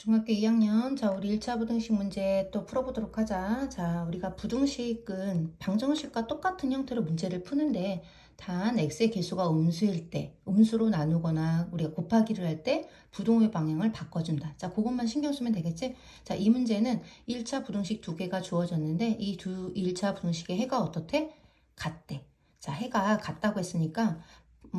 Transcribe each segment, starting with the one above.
중학교 2학년 자 우리 1차 부등식 문제 또 풀어보도록 하자. 자 우리가 부등식은 방정식과 똑같은 형태로 문제를 푸는데 단 x의 개수가 음수일 때 음수로 나누거나 우리가 곱하기를 할 때 부동의 방향을 바꿔준다. 자 그것만 신경 쓰면 되겠지? 자 이 문제는 1차 부등식 두 개가 주어졌는데 이 두 1차 부등식의 해가 어떻대? 같대. 자 해가 같다고 했으니까 음,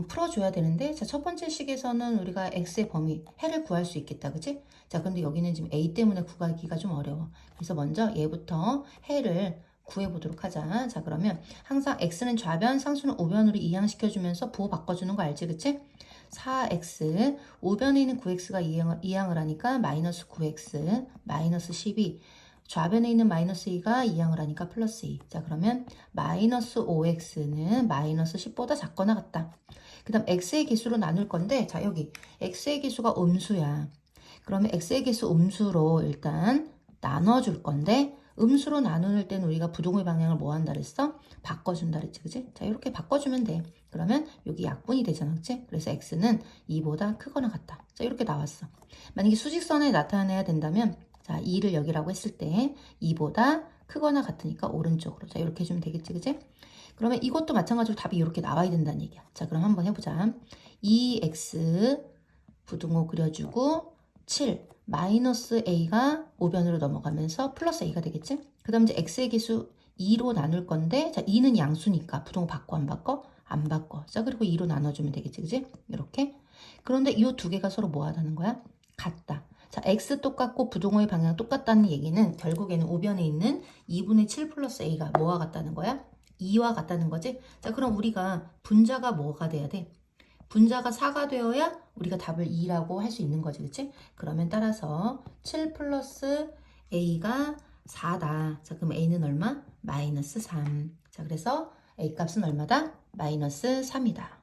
풀어줘야 되는데 자 첫 번째 식에서는 우리가 x의 범위 해를 구할 수 있겠다 그치? 자 근데 여기는 지금 a 때문에 구하기가 좀 어려워 그래서 먼저 얘부터 해를 구해보도록 하자 자 그러면 항상 x는 좌변 상수는 우변으로 이항시켜주면서 부호 바꿔주는 거 알지 그치? 4x 우변에 있는 9x가 이항을, 이항을 하니까 마이너스 9x 마이너스 12 좌변에 있는 마이너스 2가 이항을 하니까 플러스 2. 자, 그러면 마이너스 5x는 마이너스 10보다 작거나 같다. 그 다음 x의 개수로 나눌 건데, 자, 여기 x의 개수가 음수야. 그러면 x의 개수 음수로 일단 나눠줄 건데, 음수로 나눌 때는 우리가 부동의 방향을 뭐 한다 그랬어? 바꿔준다 그랬지, 그지? 자, 이렇게 바꿔주면 돼. 그러면 여기 약분이 되잖아, 그치? 그래서 x는 2보다 크거나 같다. 자, 이렇게 나왔어. 만약에 수직선에 나타내야 된다면, 자, 2를 여기라고 했을 때 2보다 크거나 같으니까 오른쪽으로. 자, 이렇게 해주면 되겠지, 그지? 그러면 이것도 마찬가지로 답이 이렇게 나와야 된다는 얘기야. 자, 그럼 한번 해보자. 2x 부등호 그려주고 7 마이너스 a가 오변으로 넘어가면서 플러스 a가 되겠지? 그 다음 이제 x의 개수 2로 나눌 건데 자 2는 양수니까 부등호 바꿔 안 바꿔? 안 바꿔. 자 그리고 2로 나눠주면 되겠지, 그지? 이렇게. 그런데 이 두 개가 서로 뭐 하다는 거야? 같다. 자, x 똑같고 부동호의 방향 똑같다는 얘기는 결국에는 우변에 있는 2분의 7 플러스 a가 뭐와 같다는 거야? 2와 같다는 거지? 자, 그럼 우리가 분자가 뭐가 돼야 돼? 분자가 4가 되어야 우리가 답을 2라고 할 수 있는 거지, 그치? 그러면 따라서 7 플러스 a가 4다. 자, 그럼 a는 얼마? 마이너스 3. 자, 그래서 a 값은 얼마다? 마이너스 3이다.